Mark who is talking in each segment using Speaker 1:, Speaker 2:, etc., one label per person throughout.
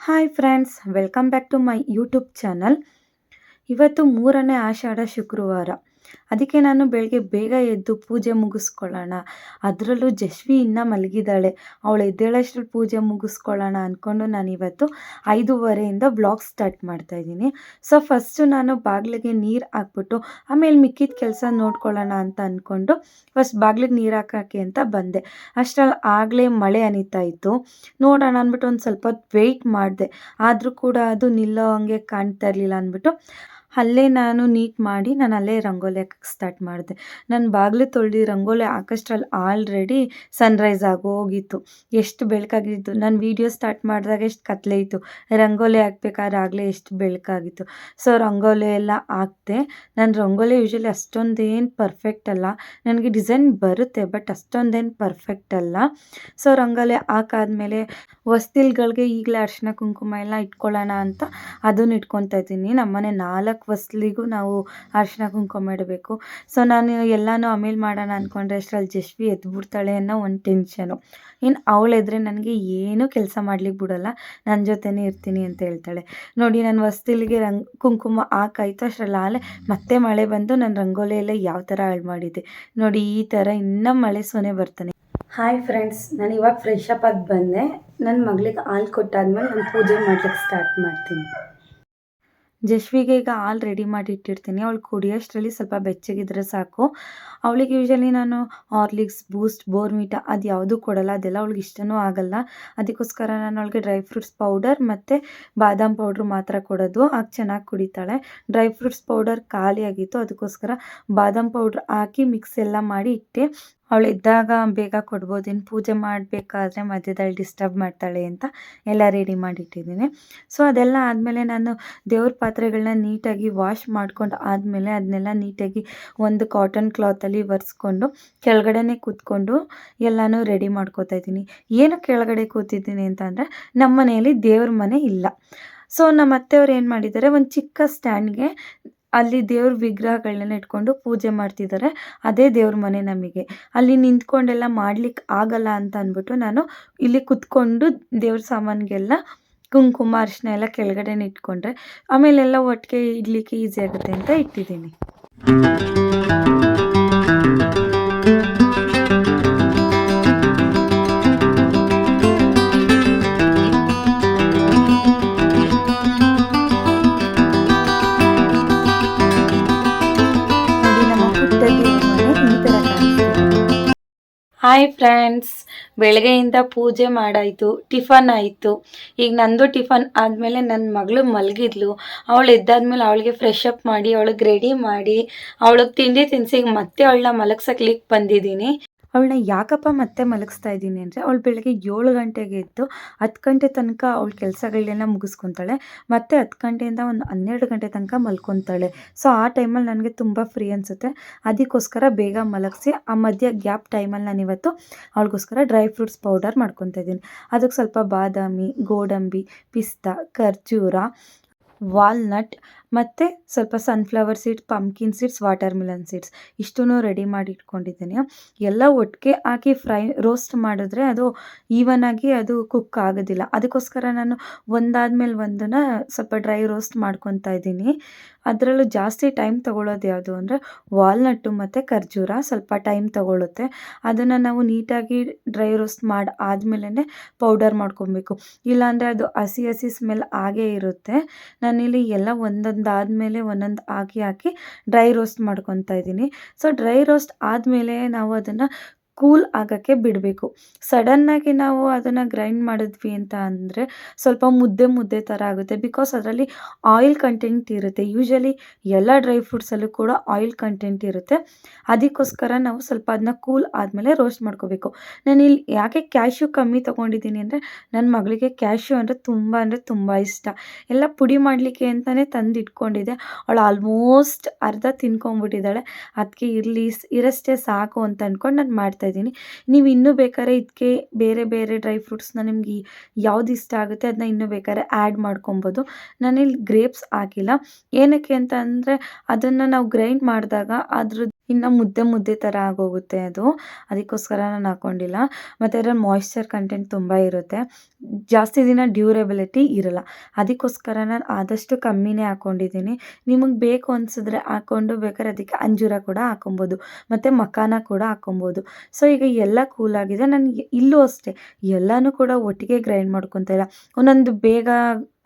Speaker 1: Hi friends welcome back to my YouTube channel ಇವತ್ತು ಮೂರನೇ ಆಷಾಢ ಶುಕ್ರವಾರ. ಅದಕ್ಕೆ ನಾನು ಬೆಳಗ್ಗೆ ಬೇಗ ಎದ್ದು ಪೂಜೆ ಮುಗಿಸ್ಕೊಳ್ಳೋಣ. ಅದರಲ್ಲೂ ಜಶ್ವಿ ಇನ್ನೂ ಮಲಗಿದ್ದಾಳೆ. ಅವಳು ಎದ್ದೇಳಷ್ಟ್ರಲ್ಲಿ ಪೂಜೆ ಮುಗಿಸ್ಕೊಳ್ಳೋಣ ಅಂದ್ಕೊಂಡು ನಾನು ಇವತ್ತು ಐದೂವರೆಯಿಂದ ಬ್ಲಾಗ್ ಸ್ಟಾರ್ಟ್ ಮಾಡ್ತಾ ಇದ್ದೀನಿ. ಸೊ ಫಸ್ಟು ನಾನು ಬಾಗಿಲಿಗೆ ನೀರು ಹಾಕ್ಬಿಟ್ಟು, ಆಮೇಲೆ ಮಿಕ್ಕಿದ ಕೆಲಸ ನೋಡ್ಕೊಳ್ಳೋಣ ಅಂತ ಅಂದ್ಕೊಂಡು ಫಸ್ಟ್ ಬಾಗಿಲಿಗೆ ನೀರು ಹಾಕೋಕ್ಕೆ ಅಂತ ಬಂದೆ. ಅಷ್ಟರಲ್ಲಿ ಆಗಲೇ ಮಳೆ ಅನಿತಾ ಇತ್ತು. ನೋಡೋಣ ಅಂದ್ಬಿಟ್ಟು ಒಂದು ಸ್ವಲ್ಪ ವೆಯ್ಟ್ ಮಾಡಿದೆ. ಆದರೂ ಕೂಡ ಅದು ನಿಲ್ಲೋ ಹಂಗೆ ಕಾಣ್ತಾ ಇರಲಿಲ್ಲ ಅಂದ್ಬಿಟ್ಟು ಅಲ್ಲೇ ನಾನು ನೀಟ್ ಮಾಡಿ ನಾನು ಅಲ್ಲೇ ರಂಗೋಲಿ ಹಾಕಕ್ಕೆ ಸ್ಟಾರ್ಟ್ ಮಾಡಿದೆ. ನಾನು ಬಾಗಿಲು ತೊಳೆದು ರಂಗೋಲಿ ಹಾಕೋಷ್ಟ್ರಲ್ಲಿ ಆಲ್ರೆಡಿ ಸನ್ರೈಸ್ ಆಗೋಗಿತ್ತು ಎಷ್ಟು ಬೆಳಕಾಗಿತ್ತು. ನಾನು ವೀಡಿಯೋ ಸ್ಟಾರ್ಟ್ ಮಾಡಿದಾಗ ಎಷ್ಟು ಕತ್ಲೆ ಇತ್ತು. ರಂಗೋಲಿ ಹಾಕ್ಬೇಕಾದ್ರೆ ಆಗಲೇ ಎಷ್ಟು ಬೆಳಕಾಗಿತ್ತು. ಸೊ ರಂಗೋಲಿ ಎಲ್ಲ ಹಾಕ್ದೆ. ನಾನು ರಂಗೋಲಿ ಯೂಶ್ವಲಿ ಅಷ್ಟೊಂದೇನು ಪರ್ಫೆಕ್ಟ್ ಅಲ್ಲ. ನನಗೆ ಡಿಸೈನ್ ಬರುತ್ತೆ ಬಟ್ ಅಷ್ಟೊಂದೇನು ಪರ್ಫೆಕ್ಟ್ ಅಲ್ಲ. ಸೊ ರಂಗೋಲಿ ಹಾಕಾದ್ಮೇಲೆ ವಸ್ತಿಲ್ಗಳಿಗೆ ಈಗಲೇ ಅರಿಶಿನ ಕುಂಕುಮ ಎಲ್ಲ ಇಟ್ಕೊಳ್ಳೋಣ ಅಂತ ಅದನ್ನು ಇಟ್ಕೊತಾ ಇದ್ದೀನಿ. ನಮ್ಮನೆ ನಾಲ್ಕು ಹೊಸ್ಲಿಗೂ ನಾವು ಅರಿಶಿನ ಕುಂಕುಮ ಇಡಬೇಕು. ಸೊ ನಾನು ಎಲ್ಲನೂ ಆಮೇಲೆ ಮಾಡೋಣ ಅಂದ್ಕೊಂಡ್ರೆ ಅಷ್ಟರಲ್ಲಿ ಜಶ್ವಿ ಎದ್ಬಿಡ್ತಾಳೆ ಅನ್ನೋ ಒಂದು ಟೆನ್ಷನು ಇನ್ನು ಅವಳೆದ್ರೆ ನನಗೆ ಏನೂ ಕೆಲಸ ಮಾಡ್ಲಿಕ್ಕೆ ಬಿಡೋಲ್ಲ. ನನ್ನ ಜೊತೆನೇ ಇರ್ತೀನಿ ಅಂತ ಹೇಳ್ತಾಳೆ. ನೋಡಿ, ನಾನು ವಸ್ತಿಲಿಗೆ ರಂಗ್, ಕುಂಕುಮ ಹಾಕಾಯ್ತು ಅಷ್ಟರಲ್ಲಿ ಆಲೆ ಮತ್ತೆ ಮಳೆ ಬಂದು ನಾನು ರಂಗೋಲಿ ಎಲ್ಲ ಯಾವ ಥರ ಹಾಳು ಮಾಡಿದ್ದೆ. ನೋಡಿ, ಈ ಥರ ಇನ್ನೂ ಮಳೆ ಸೊನೆ ಬರ್ತಾನೆ. ಹಾಯ್ ಫ್ರೆಂಡ್ಸ್ ನಾನು ಇವಾಗ ಫ್ರೆಶ್ ಅಪ್ ಆಗಿ ಬಂದೆ. ನನ್ನ ಮಗಳಿಗೆ ಹಾಲು ಕೊಟ್ಟಾದ್ಮೇಲೆ ನಾನು ಪೂಜೆ ಮಾಡ್ಲಿಕ್ಕೆ ಸ್ಟಾರ್ಟ್ ಮಾಡ್ತೀನಿ. ಜಶ್ವಿಗೆ ಈಗ ಹಾಲು ರೆಡಿ ಮಾಡಿ ಇಟ್ಟಿರ್ತೀನಿ ಅವಳು ಕುಡಿಯೋಷ್ಟರಲ್ಲಿ ಸ್ವಲ್ಪ ಬೆಚ್ಚಗಿದ್ರೆ ಸಾಕು. ಅವಳಿಗೆ ಯೂಶಲಿ ನಾನು ಹಾರ್ಲಿಕ್ಸ್ ಬೂಸ್ಟ್ ಬೋರ್ಮಿಟಾ ಅದು ಯಾವುದೂ ಕೊಡಲ್ಲ. ಅದೆಲ್ಲ ಅವಳಿಗೆ ಇಷ್ಟನೂ ಆಗಲ್ಲ. ಅದಕ್ಕೋಸ್ಕರ ನಾನು ಅವಳಿಗೆ ಡ್ರೈ ಫ್ರೂಟ್ಸ್ ಪೌಡರ್ ಮತ್ತು ಬಾದಾಮ್ ಪೌಡ್ರ್ ಮಾತ್ರ ಕೊಡೋದು. ಆಗ ಚೆನ್ನಾಗಿ ಕುಡಿತಾಳೆ. ಡ್ರೈ ಫ್ರೂಟ್ಸ್ ಪೌಡರ್ ಖಾಲಿಯಾಗಿತ್ತು. ಅದಕ್ಕೋಸ್ಕರ ಬಾದಾಮ್ ಪೌಡ್ರ್ ಹಾಕಿ ಮಿಕ್ಸ್ ಎಲ್ಲ ಮಾಡಿ ಇಟ್ಟೆ. ಅವಳು ಇದ್ದಾಗ ಬೇಗ ಕೊಡ್ಬೋದು ಇನ್ನು ಪೂಜೆ ಮಾಡಬೇಕಾದ್ರೆ ಮಧ್ಯದಲ್ಲಿ ಡಿಸ್ಟರ್ಬ್ ಮಾಡ್ತಾಳೆ ಅಂತ ಎಲ್ಲ ರೆಡಿ ಮಾಡಿಟ್ಟಿದ್ದೀನಿ. ಸೊ ಅದೆಲ್ಲ ಆದಮೇಲೆ ನಾನು ದೇವ್ರ ಪಾತ್ರೆಗಳನ್ನ ನೀಟಾಗಿ ವಾಶ್ ಮಾಡ್ಕೊಂಡು ಆದಮೇಲೆ ಅದನ್ನೆಲ್ಲ ನೀಟಾಗಿ ಒಂದು ಕಾಟನ್ ಕ್ಲಾತಲ್ಲಿ ಒರೆಸ್ಕೊಂಡು ಕೆಳಗಡೆನೇ ಕೂತ್ಕೊಂಡು ಎಲ್ಲನೂ ರೆಡಿ ಮಾಡ್ಕೋತಾ ಇದ್ದೀನಿ. ಏನು ಕೆಳಗಡೆ ಕೂತಿದ್ದೀನಿ ಅಂತಂದರೆ ನಮ್ಮ ಮನೆಯಲ್ಲಿ ದೇವ್ರ ಮನೆ ಇಲ್ಲ. ಸೊ ನಮ್ಮ ಅತ್ತೆಯವ್ರು ಏನು ಮಾಡಿದ್ದಾರೆ? ಒಂದು ಚಿಕ್ಕ ಸ್ಟ್ಯಾಂಡ್ಗೆ ಅಲ್ಲಿ ದೇವ್ರ ವಿಗ್ರಹಗಳನ್ನ ಇಟ್ಕೊಂಡು ಪೂಜೆ ಮಾಡ್ತಿದ್ದಾರೆ ಅದೇ ದೇವ್ರ ಮನೆ ನಮಗೆ. ಅಲ್ಲಿ ನಿಂತ್ಕೊಂಡೆಲ್ಲ ಮಾಡ್ಲಿಕ್ಕೆ ಆಗಲ್ಲ ಅಂತ ಅಂದ್ಬಿಟ್ಟು ನಾನು ಇಲ್ಲಿ ಕುತ್ಕೊಂಡು ದೇವ್ರ ಸಾಮಾನಿಗೆಲ್ಲ ಕುಂಕುಮ, ಅರಿಶಿನ ಎಲ್ಲ ಕೆಳಗಡೆನೇ ಇಟ್ಕೊಂಡ್ರೆ. ಆಮೇಲೆಲ್ಲ ಒಟ್ಟಿಗೆ ಇಡ್ಲಿಕ್ಕೆ ಈಸಿ ಆಗುತ್ತೆ ಅಂತ ಇಟ್ಟಿದ್ದೀನಿ. ಹಾಯ್ ಫ್ರೆಂಡ್ಸ್ ಬೆಳಗ್ಗೆಯಿಂದ ಪೂಜೆ ಮಾಡಾಯಿತು, ಟಿಫನ್ ಆಯಿತು. ಈಗ ನಂದು ಟಿಫನ್ ಆದಮೇಲೆ ನನ್ನ ಮಗಳು ಮಲಗಿದ್ಲು. ಅವಳು ಎದ್ದಾದ್ಮೇಲೆ ಅವಳಿಗೆ ಫ್ರೆಶ್ ಅಪ್ ಮಾಡಿ, ಅವಳಿಗೆ ರೆಡಿ ಮಾಡಿ, ಅವಳಿಗೆ ತಿಂಡಿ ತಿನ್ಸಿಗೆ ಮತ್ತೆ ಅವಳನ್ನ ಮಲಗ್ಸಕ್ಲಿಕ್ಕೆ ಬಂದಿದ್ದೀನಿ. ಅವಳನ್ನ ಯಾಕಪ್ಪ ಮತ್ತೆ ಮಲಗಿಸ್ತಾ ಇದ್ದೀನಿ ಅಂದರೆ ಅವಳು ಬೆಳಗ್ಗೆ ಏಳು ಗಂಟೆಗೆ ಎದ್ದು ಹತ್ತು ಗಂಟೆ ತನಕ ಅವಳ ಕೆಲಸಗಳನ್ನೆಲ್ಲ ಮುಗಿಸ್ಕೊತಾಳೆ. ಮತ್ತೆ ಹತ್ತು ಗಂಟೆಯಿಂದ ಒಂದು ಹನ್ನೆರಡು ಗಂಟೆ ತನಕ ಮಲ್ಕೊತಾಳೆ. ಸೊ ಆ ಟೈಮಲ್ಲಿ ನನಗೆ ತುಂಬ ಫ್ರೀ ಅನಿಸುತ್ತೆ. ಅದಕ್ಕೋಸ್ಕರ ಬೇಗ ಮಲಗಿಸಿ, ಆ ಮಧ್ಯ ಗ್ಯಾಪ್ ಟೈಮಲ್ಲಿ ನಾನು ಇವತ್ತು ಅವಳಿಗೋಸ್ಕರ ಡ್ರೈ ಫ್ರೂಟ್ಸ್ ಪೌಡರ್ ಮಾಡ್ಕೊತಾ ಇದ್ದೀನಿ. ಅದಕ್ಕೆ ಸ್ವಲ್ಪ ಬಾದಾಮಿ, ಗೋಡಂಬಿ, ಪಿಸ್ತಾ, ಖರ್ಜೂರ ವಾಲ್ನಟ್ ಮತ್ತು ಸ್ವಲ್ಪ sunflower seeds pumpkin seeds watermelon seeds ಇಷ್ಟೂ ರೆಡಿ ಮಾಡಿ ಇಟ್ಕೊಂಡಿದ್ದೀನಿ. ಎಲ್ಲ ಒಟ್ಟಿಗೆ ಹಾಕಿ ಫ್ರೈ ರೋಸ್ಟ್ ಮಾಡಿದ್ರೆ ಅದು ಈವನ್ ಆಗಿ ಅದು ಕುಕ್ ಆಗೋದಿಲ್ಲ. ಅದಕ್ಕೋಸ್ಕರ ನಾನು ಒಂದಾದ್ಮೇಲೆ ಒಂದನ್ನು ಸ್ವಲ್ಪ ಡ್ರೈ ರೋಸ್ಟ್ ಮಾಡ್ಕೊತಾ ಇದ್ದೀನಿ. ಅದರಲ್ಲೂ ಜಾಸ್ತಿ ಟೈಮ್ ತಗೊಳ್ಳೋದು ಯಾವುದು ಅಂದರೆ ವಾಲ್ನಟ್ಟು ಮತ್ತು ಖರ್ಜೂರ ಸ್ವಲ್ಪ ಟೈಮ್ ತೊಗೊಳುತ್ತೆ. ಅದನ್ನು ನಾವು ನೀಟಾಗಿ ಡ್ರೈ ರೋಸ್ಟ್ ಮಾಡಿ ಆದಮೇಲೆ ಪೌಡರ್ ಮಾಡ್ಕೊಬೇಕು. ಇಲ್ಲಾಂದರೆ ಅದು ಹಸಿ ಹಸಿ ಸ್ಮೆಲ್ ಆಗೇ ಇರುತ್ತೆ. ನಾನಿಲ್ಲಿ ಎಲ್ಲ ಒಂದೊಂದು ಆದಮೇಲೆ ಒಂದೊಂದು ಹಾಕಿ ಹಾಕಿ ಡ್ರೈ ರೋಸ್ಟ್ ಮಾಡ್ಕೊತಾ ಇದ್ದೀನಿ. ಸೊ ಡ್ರೈ ರೋಸ್ಟ್ ಆದಮೇಲೆ ನಾವು ಅದನ್ನು ಕೂಲ್ ಆಗೋಕ್ಕೆ ಬಿಡಬೇಕು. ಸಡನ್ನಾಗಿ ನಾವು ಅದನ್ನು ಗ್ರೈಂಡ್ ಮಾಡಿದ್ವಿ ಅಂತ ಅಂದರೆ ಸ್ವಲ್ಪ ಮುದ್ದೆ ಮುದ್ದೆ ಥರ ಆಗುತ್ತೆ. ಬಿಕಾಸ್ ಅದರಲ್ಲಿ ಆಯಿಲ್ ಕಂಟೆಂಟ್ ಇರುತ್ತೆ. ಯೂಶ್ವಲಿ ಎಲ್ಲ ಡ್ರೈ ಫ್ರೂಟ್ಸಲ್ಲೂ ಕೂಡ ಆಯಿಲ್ ಕಂಟೆಂಟ್ ಇರುತ್ತೆ. ಅದಕ್ಕೋಸ್ಕರ ನಾವು ಸ್ವಲ್ಪ ಅದನ್ನ ಕೂಲ್ ಆದಮೇಲೆ ರೋಸ್ಟ್ ಮಾಡ್ಕೋಬೇಕು. ನಾನು ಇಲ್ಲಿ ಯಾಕೆ ಕ್ಯಾಶ್ಯೂ ಕಮ್ಮಿ ತೊಗೊಂಡಿದ್ದೀನಿ ಅಂದರೆ ನನ್ನ ಮಗಳಿಗೆ ಕ್ಯಾಶ್ಯೂ ಅಂದರೆ ತುಂಬ ಅಂದರೆ ತುಂಬ ಇಷ್ಟ. ಎಲ್ಲ ಪುಡಿ ಮಾಡಲಿಕ್ಕೆ ಅಂತಲೇ ತಂದು ಇಟ್ಕೊಂಡಿದ್ದೆ ಅವಳು ಆಲ್ಮೋಸ್ಟ್ ಅರ್ಧ ತಿನ್ಕೊಂಬಿಟ್ಟಿದ್ದಾಳೆ ಅದಕ್ಕೆ ಇರಲಿ, ಇರಷ್ಟೇ ಸಾಕು ಅಂತ ಅಂದ್ಕೊಂಡು ನಾನು ಮಾಡ್ತಾಯಿದ್ದೀನಿ ನೀವು ಇನ್ನೂ ಬೇಕಾದ್ರೆ ಇದಕ್ಕೆ ಬೇರೆ ಬೇರೆ ಡ್ರೈ ಫ್ರೂಟ್ಸ್ನ ನಿಮ್ಗೆ ಯಾವ್ದು ಇಷ್ಟ ಆಗುತ್ತೆ ಅದನ್ನ ಇನ್ನೂ ಬೇಕಾದ್ರೆ ಆ್ಯಡ್ ಮಾಡ್ಕೊಬೋದು. ನಾನಿಲ್ಲಿ ಗ್ರೇಪ್ಸ್ ಹಾಕಿಲ್ಲ. ಏನಕ್ಕೆ ಅಂತ ಅಂದರೆ ಅದನ್ನು ನಾವು ಗ್ರೈಂಡ್ ಮಾಡಿದಾಗ ಅದ್ರ ಇನ್ನು ಮುದ್ದೆ ಮುದ್ದೆ ಥರ ಆಗೋಗುತ್ತೆ ಅದು. ಅದಕ್ಕೋಸ್ಕರ ನಾನು ಹಾಕ್ಕೊಂಡಿಲ್ಲ ಮತ್ತು ಅದ್ರಲ್ಲಿ ಮಾಯ್ಶ್ಚರ್ ಕಂಟೆಂಟ್ ತುಂಬ ಇರುತ್ತೆ. ಜಾಸ್ತಿ ದಿನ ಡ್ಯೂರೆಬಿಲಿಟಿ ಇರಲ್ಲ. ಅದಕ್ಕೋಸ್ಕರ ನಾನು ಆದಷ್ಟು ಕಮ್ಮಿನೇ ಹಾಕ್ಕೊಂಡಿದ್ದೀನಿ ನಿಮಗೆ ಬೇಕು ಅನಿಸಿದ್ರೆ ಹಾಕ್ಕೊಂಡು ಬೇಕಾದ್ರೆ ಅದಕ್ಕೆ ಅಂಜೂರ ಕೂಡ ಹಾಕೊಬೋದು ಮತ್ತು ಮಖಾನ ಕೂಡ ಹಾಕೊಬೋದು ಸೊ ಈಗ ಎಲ್ಲ ಕೂಲಾಗಿದೆ ನನಗೆ ಇಲ್ಲೂ ಅಷ್ಟೇ. ಎಲ್ಲನೂ ಕೂಡ ಒಟ್ಟಿಗೆ ಗ್ರೈಂಡ್ ಮಾಡ್ಕೊತಾ ಇಲ್ಲ. ಒಂದೊಂದು ಬೇಗ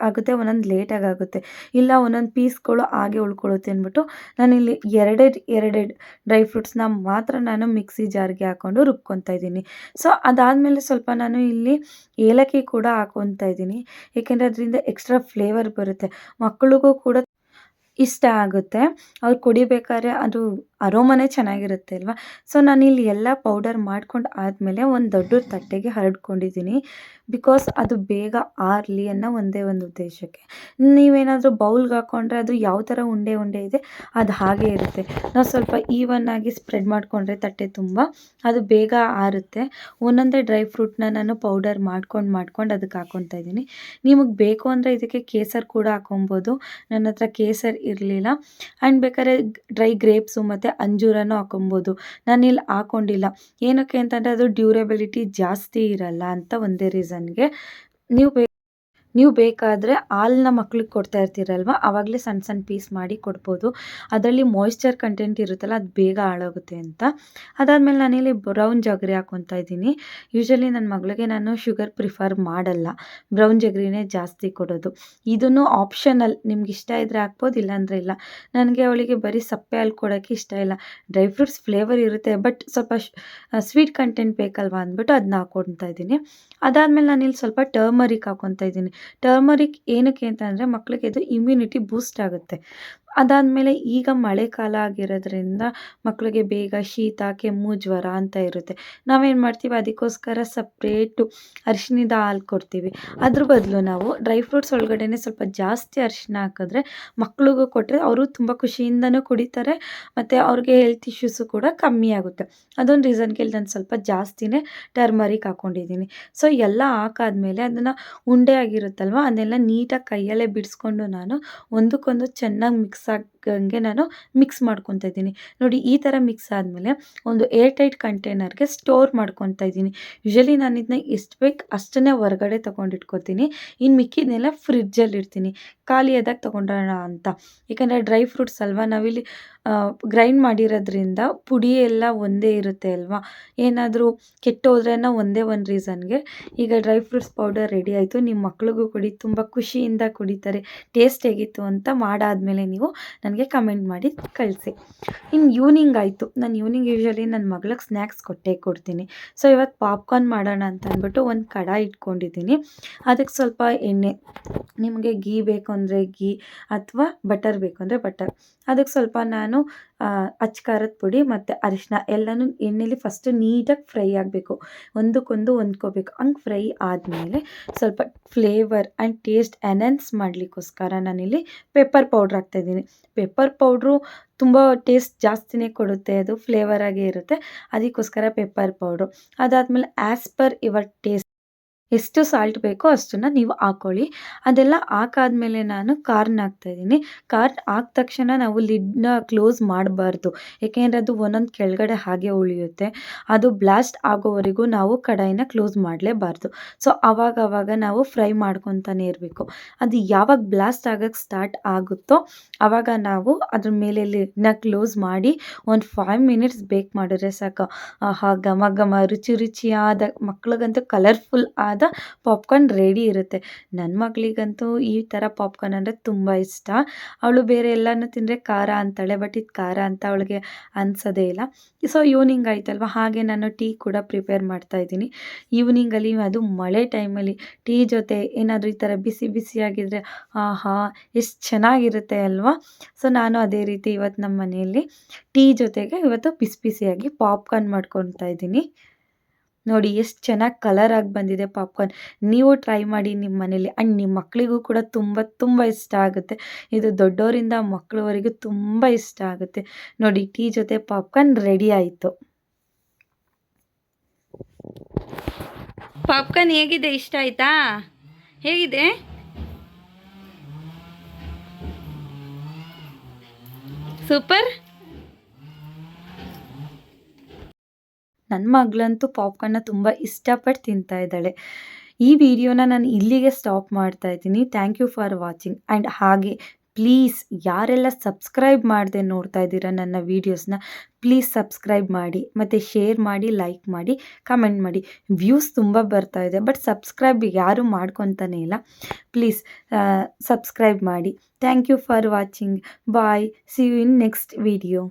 Speaker 1: ಆಗುತ್ತೆ, ಒಂದೊಂದು ಲೇಟಾಗಿ ಆಗುತ್ತೆ. ಇಲ್ಲ, ಒಂದೊಂದು ಪೀಸ್ಗಳು ಹಾಗೆ ಉಳ್ಕೊಳ್ಳುತ್ತೆ ಅಂದ್ಬಿಟ್ಟು ನಾನಿಲ್ಲಿ ಎರಡೇ ಎರಡೆರಡು ಡ್ರೈ ಫ್ರೂಟ್ಸ್ನ ಮಾತ್ರ ನಾನು ಮಿಕ್ಸಿ ಜಾರ್ಗೆ ಹಾಕ್ಕೊಂಡು ರುಬ್ಕೊತಾ ಇದ್ದೀನಿ. ಸೊ ಅದಾದಮೇಲೆ ಸ್ವಲ್ಪ ನಾನು ಇಲ್ಲಿ ಏಲಕ್ಕಿ ಕೂಡ ಹಾಕ್ಕೊತಾ ಇದ್ದೀನಿ. ಏಕೆಂದರೆ ಅದರಿಂದ ಎಕ್ಸ್ಟ್ರಾ ಫ್ಲೇವರ್ ಬರುತ್ತೆ. ಮಕ್ಕಳಿಗೂ ಕೂಡ ಇಷ್ಟ ಆಗುತ್ತೆ. ಅವ್ರು ಕುಡಿಬೇಕಾದ್ರೆ ಅದು ಅರೋಮನೆ ಚೆನ್ನಾಗಿರುತ್ತೆ ಅಲ್ವಾ? ಸೊ ಇಲ್ಲಿ ಎಲ್ಲ ಪೌಡರ್ ಮಾಡ್ಕೊಂಡು ಆದಮೇಲೆ ಒಂದು ದೊಡ್ಡ ತಟ್ಟೆಗೆ ಹರಡ್ಕೊಂಡಿದ್ದೀನಿ ಬಿಕಾಸ್ ಅದು ಬೇಗ ಆರಲಿ ಅನ್ನೋ ಒಂದೇ ಒಂದು ಉದ್ದೇಶಕ್ಕೆ. ನೀವೇನಾದರೂ ಬೌಲ್ಗೆ ಹಾಕ್ಕೊಂಡ್ರೆ ಅದು ಯಾವ ಥರ ಉಂಡೆ ಉಂಡೆ ಇದೆ, ಅದು ಹಾಗೆ ಇರುತ್ತೆ. ನಾವು ಸ್ವಲ್ಪ ಈವನ್ ಆಗಿ ಸ್ಪ್ರೆಡ್ ಮಾಡಿಕೊಂಡ್ರೆ ತಟ್ಟೆ ತುಂಬ ಅದು ಬೇಗ ಆರುತ್ತೆ. ಒಂದೊಂದೇ ಡ್ರೈ ಫ್ರೂಟ್ನ ನಾನು ಪೌಡರ್ ಮಾಡ್ಕೊಂಡು ಮಾಡ್ಕೊಂಡು ಅದಕ್ಕೆ ಹಾಕ್ಕೊತಾ ಇದ್ದೀನಿ ನಿಮಗೆ ಬೇಕು ಅಂದರೆ ಇದಕ್ಕೆ ಕೇಸರ್ ಕೂಡ ಹಾಕೊಬೋದು. ನನ್ನ ಹತ್ರ ಕೇಸರ್ ಇರಲಿಲ್ಲ. ಆ್ಯಂಡ್ ಬೇಕಾದ್ರೆ ಡ್ರೈ ಗ್ರೇಪ್ಸು ಮತ್ತು ಅಂಜೂರನೂ ಹಾಕೊಬೋದು. ಇಲ್ಲಿ ಹಾಕೊಂಡಿಲ್ಲ. ಏನಕ್ಕೆ ಅಂತಂದರೆ ಅದು ಡ್ಯೂರೆಬಿಲಿಟಿ ಜಾಸ್ತಿ ಇರಲ್ಲ ಅಂತ ಒಂದೇ ರೀಸನ್ಗೆ. ನೀವು ನೀವು ಬೇಕಾದರೆ ಹಾಲನ್ನ ಮಕ್ಳಿಗೆ ಕೊಡ್ತಾ ಇರ್ತೀರಲ್ವ? ಆವಾಗಲೇ ಸಣ್ಣ ಸಣ್ಣ ಪೀಸ್ ಮಾಡಿ ಕೊಡ್ಬೋದು. ಅದರಲ್ಲಿ ಮಾಯ್ಶ್ಚರ್ ಕಂಟೆಂಟ್ ಇರುತ್ತಲ್ಲ, ಅದು ಬೇಗ ಹಾಳಾಗುತ್ತೆ ಅಂತ. ಅದಾದಮೇಲೆ ನಾನಿಲ್ಲಿ ಬ್ರೌನ್ ಜಗರಿ ಹಾಕ್ಕೊತಾ ಇದ್ದೀನಿ. ಯೂಶ್ವಲಿ ನನ್ನ ಮಗಳಿಗೆ ನಾನು ಶುಗರ್ ಪ್ರಿಫರ್ ಮಾಡಲ್ಲ. ಬ್ರೌನ್ ಜಗರಿನೇ ಜಾಸ್ತಿ ಕೊಡೋದು. ಇದನ್ನು ಆಪ್ಷನಲ್ ನಿಮ್ಗೆ ಇಷ್ಟ ಇದ್ದರೆ ಹಾಕ್ಬೋದು, ಇಲ್ಲಾಂದರೆ ಇಲ್ಲ. ನನಗೆ ಅವಳಿಗೆ ಬರೀ ಸಪ್ಪೆ ಹಾಲು ಕೊಡೋಕ್ಕೆ ಇಷ್ಟ ಇಲ್ಲ. ಡ್ರೈ ಫ್ರೂಟ್ಸ್ ಫ್ಲೇವರ್ ಇರುತ್ತೆ ಬಟ್ ಸ್ವಲ್ಪ ಸ್ವೀಟ್ ಕಂಟೆಂಟ್ ಬೇಕಲ್ವಾ ಅಂದ್ಬಿಟ್ಟು ಅದನ್ನ ಹಾಕ್ಕೊಳ್ತಾ ಇದ್ದೀನಿ. ಅದಾದಮೇಲೆ ನಾನಿಲ್ಲಿ ಸ್ವಲ್ಪ ಟರ್ಮರಿಕ್ ಹಾಕೊತಾ ಇದ್ದೀನಿ. ಟರ್ಮರಿಕ್ ಏನಕ್ಕೆ ಅಂತಂದರೆ ಮಕ್ಕಳಿಗೆ ಇದು ಇಮ್ಯುನಿಟಿ ಬೂಸ್ಟ್ ಆಗುತ್ತೆ. ಅದಾದಮೇಲೆ ಈಗ ಮಳೆಕಾಲ ಆಗಿರೋದ್ರಿಂದ ಮಕ್ಕಳಿಗೆ ಬೇಗ ಶೀತ, ಕೆಮ್ಮು, ಜ್ವರ ಅಂತ ಇರುತ್ತೆ. ನಾವೇನು ಮಾಡ್ತೀವಿ? ಅದಕ್ಕೋಸ್ಕರ ಸಪ್ರೇಟು ಅರಿಶಿಣದ ಹಾಲು ಕೊಡ್ತೀವಿ. ಅದ್ರ ಬದಲು ನಾವು ಡ್ರೈ ಫ್ರೂಟ್ಸ್ ಒಳಗಡೆ ಸ್ವಲ್ಪ ಜಾಸ್ತಿ ಅರಿಶಿನ ಹಾಕಿದ್ರೆ ಮಕ್ಕಳಿಗೂ ಕೊಟ್ಟರೆ ಅವರು ತುಂಬ ಖುಷಿಯಿಂದನೂ ಕುಡಿತಾರೆ. ಮತ್ತು ಅವ್ರಿಗೆ ಹೆಲ್ತ್ ಇಶ್ಯೂಸು ಕೂಡ ಕಮ್ಮಿ ಆಗುತ್ತೆ. ಅದೊಂದು ರೀಸನ್ಗೆ ಇಲ್ಲಿ ನಾನು ಸ್ವಲ್ಪ ಜಾಸ್ತಿನೇ ಟರ್ಮರಿಕ್ ಹಾಕ್ಕೊಂಡಿದ್ದೀನಿ ಸೊ ಎಲ್ಲ ಹಾಕಾದ್ಮೇಲೆ ಅದನ್ನು ಉಂಡೆ ಆಗಿರುತ್ತಲ್ವ? ಅದನ್ನೆಲ್ಲ ನೀಟಾಗಿ ಕೈಯಲ್ಲೇ ಬಿಡಿಸ್ಕೊಂಡು ನಾನು ಒಂದಕ್ಕೊಂದು ಚೆನ್ನಾಗಿ ಮಿಕ್ಸ್ kısa ಆಗಂಗೆ ನಾನು ಮಿಕ್ಸ್ ಮಾಡ್ಕೊತಾ ಇದ್ದೀನಿ. ನೋಡಿ, ಈ ಥರ ಮಿಕ್ಸ್ ಆದಮೇಲೆ ಒಂದು ಏರ್ ಟೈಟ್ ಕಂಟೈನರ್ಗೆ ಸ್ಟೋರ್ ಮಾಡ್ಕೊತಾ ಇದ್ದೀನಿ. ಯೂಶಲಿ ನಾನು ಇದನ್ನ ಎಷ್ಟು ಬೇಕು ಅಷ್ಟನ್ನೇ ಹೊರಗಡೆ ತೊಗೊಂಡಿಟ್ಕೊತೀನಿ ಇನ್ನು ಮಿಕ್ಕಿದ್ನೆಲ್ಲ ಫ್ರಿಡ್ಜಲ್ಲಿ ಇಡ್ತೀನಿ. ಖಾಲಿ ಆದಾಗ ತೊಗೊಂಡೋಣ ಅಂತ. ಏಕೆಂದರೆ ಡ್ರೈ ಫ್ರೂಟ್ಸ್ ಅಲ್ವಾ, ನಾವಿಲ್ಲಿ ಗ್ರೈಂಡ್ ಮಾಡಿರೋದ್ರಿಂದ ಪುಡಿ ಎಲ್ಲ ಒಂದೇ ಇರುತ್ತೆ ಅಲ್ವಾ? ಏನಾದರೂ ಕೆಟ್ಟೋದ್ರೆ ಒಂದೇ ಒಂದು ರೀಸನ್ಗೆ ಈಗ ಡ್ರೈ ಫ್ರೂಟ್ಸ್ ಪೌಡರ್ ರೆಡಿ ಆಯಿತು. ನಿಮ್ಮ ಮಕ್ಳಿಗೂ ಕುಡಿ, ತುಂಬ ಖುಷಿಯಿಂದ ಕುಡಿತಾರೆ. ಟೇಸ್ಟ್ ಹೇಗಿತ್ತು ಅಂತ ಮಾಡಾದಮೇಲೆ ನೀವು ನನಗೆ ಕಮೆಂಟ್ ಮಾಡಿ ಕಳಿಸಿ. ಇನ್ನು ಈವ್ನಿಂಗ್ ಆಯಿತು. ನಾನು ಈವ್ನಿಂಗ್ ಯೂಶ್ವಲಿ ನನ್ನ ಮಗಳಿಗೆ ಸ್ನ್ಯಾಕ್ಸ್ ಕೊಟ್ಟೇ ಕೊಡ್ತೀನಿ. ಸೊ ಇವತ್ತು ಪಾಪ್ಕಾರ್ನ್ ಮಾಡೋಣ ಅಂತ ಅಂದ್ಬಿಟ್ಟು ಒಂದು ಕಡಾಯಿ ಇಟ್ಕೊಂಡಿದ್ದೀನಿ. ಅದಕ್ಕೆ ಸ್ವಲ್ಪ ಎಣ್ಣೆ, ನಿಮಗೆ ಗೀ ಬೇಕು ಅಂದರೆ ಗೀ ಅಥವಾ ಬಟರ್ ಬೇಕು ಅಂದರೆ ಬಟರ್ ಅದಕ್ಕೆ ಸ್ವಲ್ಪ ನಾನು ಅಚ್ಕಾರದ ಪುಡಿ ಮತ್ತು ಅರಿಶಿನ ಎಲ್ಲನೂ ಎಣ್ಣೆಲಿ ಫಸ್ಟು ನೀಟಾಗಿ ಫ್ರೈ ಆಗಬೇಕು. ಒಂದಕ್ಕೊಂದು ಹೊಂದ್ಕೋಬೇಕು. ಹಂಗೆ ಫ್ರೈ ಆದಮೇಲೆ ಸ್ವಲ್ಪ ಫ್ಲೇವರ್ ಆ್ಯಂಡ್ ಟೇಸ್ಟ್ ಎನ್ಹ್ಯಾನ್ಸ್ ಮಾಡಲಿಕ್ಕೋಸ್ಕರ ನಾನಿಲ್ಲಿ ಪೆಪ್ಪರ್ ಪೌಡ್ರ್ ಹಾಕ್ತಾಯಿದ್ದೀನಿ ಪೆಪ್ಪರ್ ಪೌಡ್ರು ತುಂಬ ಟೇಸ್ಟ್ ಜಾಸ್ತಿನೇ ಕೊಡುತ್ತೆ. ಅದು ಫ್ಲೇವರ್ ಆಗೇ ಇರುತ್ತೆ. ಅದಕ್ಕೋಸ್ಕರ ಪೆಪ್ಪರ್ ಪೌಡ್ರು ಅದಾದಮೇಲೆ ಆ್ಯಸ್ ಪರ್ ಯುವರ್ ಟೇಸ್ಟ್ ಎಷ್ಟು ಸಾಲ್ಟ್ ಬೇಕೋ ಅಷ್ಟನ್ನು ನೀವು ಹಾಕ್ಕೊಳ್ಳಿ ಅದೆಲ್ಲ ಹಾಕಾದ್ಮೇಲೆ ನಾನು ಕಾರ್ನ್ ಹಾಕ್ತಾಯಿದ್ದೀನಿ. ಕಾರ್ನ್ ಹಾಕಿದ ತಕ್ಷಣ ನಾವು ಲಿಡ್ನ ಕ್ಲೋಸ್ ಮಾಡಬಾರ್ದು. ಏಕೆಂದರೆ ಅದು ಒಂದೊಂದು ಕೆಳಗಡೆ ಹಾಗೆ ಉಳಿಯುತ್ತೆ. ಅದು ಬ್ಲಾಸ್ಟ್ ಆಗೋವರೆಗೂ ನಾವು ಕಡಾಯಿನ ಕ್ಲೋಸ್ ಮಾಡಲೇಬಾರ್ದು. ಸೊ ಆವಾಗ ಆವಾಗ ನಾವು ಫ್ರೈ ಮಾಡ್ಕೊತಾನೆ ಇರಬೇಕು. ಅದು ಯಾವಾಗ ಬ್ಲಾಸ್ಟ್ ಆಗೋಕ್ಕೆ ಸ್ಟಾರ್ಟ್ ಆಗುತ್ತೋ ಆವಾಗ ನಾವು ಅದ್ರ ಮೇಲೆ ಲಿಡ್ನ ಕ್ಲೋಸ್ ಮಾಡಿ ಒಂದು ಫೈವ್ ಮಿನಿಟ್ಸ್ ಬೇಕ್ ಮಾಡಿದ್ರೆ ಸಾಕು. ಆಹಾ, ಘಮ ಘಮ, ರುಚಿ ರುಚಿಯಾದ, ಮಕ್ಳಿಗಂತೂ ಕಲರ್ಫುಲ್ ಆದ ಪಾಪ್ಕಾರ್ನ್ ರೆಡಿ ಇರುತ್ತೆ. ನನ್ನ ಮಗಳಿಗಂತೂ ಈ ಥರ ಪಾಪ್ಕಾರ್ನ್ ಅಂದರೆ ತುಂಬ ಇಷ್ಟ. ಅವಳು ಬೇರೆ ಎಲ್ಲನೂ ತಿಂದರೆ ಖಾರ ಅಂತಾಳೆ, ಬಟ್ ಇದು ಖಾರ ಅಂತ ಅವಳಿಗೆ ಅನ್ಸೋದೇ ಇಲ್ಲ. ಸೊ ಈವ್ನಿಂಗ್ ಆಯ್ತಲ್ವ? ಹಾಗೆ ನಾನು ಟೀ ಕೂಡ ಪ್ರಿಪೇರ್ ಮಾಡ್ತಾ ಇದ್ದೀನಿ. ಈವ್ನಿಂಗಲ್ಲಿ ಅದು ಮಳೆ ಟೈಮಲ್ಲಿ ಟೀ ಜೊತೆ ಏನಾದರೂ ಈ ಥರ ಬಿಸಿ ಬಿಸಿಯಾಗಿದ್ದರೆ ಆಹಾ, ಎಷ್ಟು ಚೆನ್ನಾಗಿರುತ್ತೆ ಅಲ್ವಾ? ಸೊ ನಾನು ಅದೇ ರೀತಿ ಇವತ್ತು ನಮ್ಮ ಮನೆಯಲ್ಲಿ ಟೀ ಜೊತೆಗೆ ಇವತ್ತು ಬಿಸಿ ಬಿಸಿಯಾಗಿ ಪಾಪ್ಕಾರ್ನ್ ಮಾಡ್ಕೊತಾ ಇದ್ದೀನಿ. ನೋಡಿ ಎಷ್ಟು ಚೆನ್ನಾಗಿ ಕಲರ್ ಆಗಿ ಬಂದಿದೆ ಪಾಪ್ಕಾರ್ನ್ ನೀವು ಟ್ರೈ ಮಾಡಿ ನಿಮ್ಮ ಮನೇಲಿ. ಆ್ಯಂಡ್ ನಿಮ್ಮ ಮಕ್ಕಳಿಗೂ ಕೂಡ ತುಂಬ ತುಂಬ ಇಷ್ಟ ಆಗುತ್ತೆ. ಇದು ದೊಡ್ಡವರಿಂದ ಮಕ್ಕಳವರೆಗೂ ತುಂಬ ಇಷ್ಟ ಆಗುತ್ತೆ. ನೋಡಿ, ಟೀ ಜೊತೆ ಪಾಪ್ಕಾರ್ನ್ ರೆಡಿ ಆಯಿತು. ಪಾಪ್ಕಾರ್ನ್ ಹೇಗಿದೆ? ಇಷ್ಟ ಆಯ್ತಾ? ಹೇಗಿದೆ? ಸೂಪರ್ ನನ್ನ ಮಗಳಂತೂ ಪಾಪ್ಕಾರ್ನ್ನ ತುಂಬ ಇಷ್ಟಪಟ್ಟು ತಿಂತಾ ಇದ್ದಾಳೆ. ಈ ವಿಡಿಯೋನ ನಾನು ಇಲ್ಲಿಗೆ ಸ್ಟಾಪ್ ಮಾಡ್ತಾ ಇದ್ದೀನಿ. Thank you for watching. And ಹಾಗೆ, ಪ್ಲೀಸ್ ಯಾರೆಲ್ಲ ಸಬ್ಸ್ಕ್ರೈಬ್ ಮಾಡದೆ ನೋಡ್ತಾ ಇದ್ದೀರಾ ನನ್ನ ವೀಡಿಯೋಸ್ನ, ಪ್ಲೀಸ್ ಸಬ್ಸ್ಕ್ರೈಬ್ ಮಾಡಿ. ಮತ್ತು ಶೇರ್ ಮಾಡಿ, ಲೈಕ್ ಮಾಡಿ, ಕಮೆಂಟ್ ಮಾಡಿ. ವ್ಯೂಸ್ ತುಂಬ ಬರ್ತಾ ಇದೆ, ಬಟ್ ಸಬ್ಸ್ಕ್ರೈಬ್ ಯಾರೂ ಮಾಡ್ಕೊತಾನೆ ಇಲ್ಲ. ಪ್ಲೀಸ್ ಸಬ್ಸ್ಕ್ರೈಬ್ ಮಾಡಿ. Thank you for watching. Bye. See you in next video.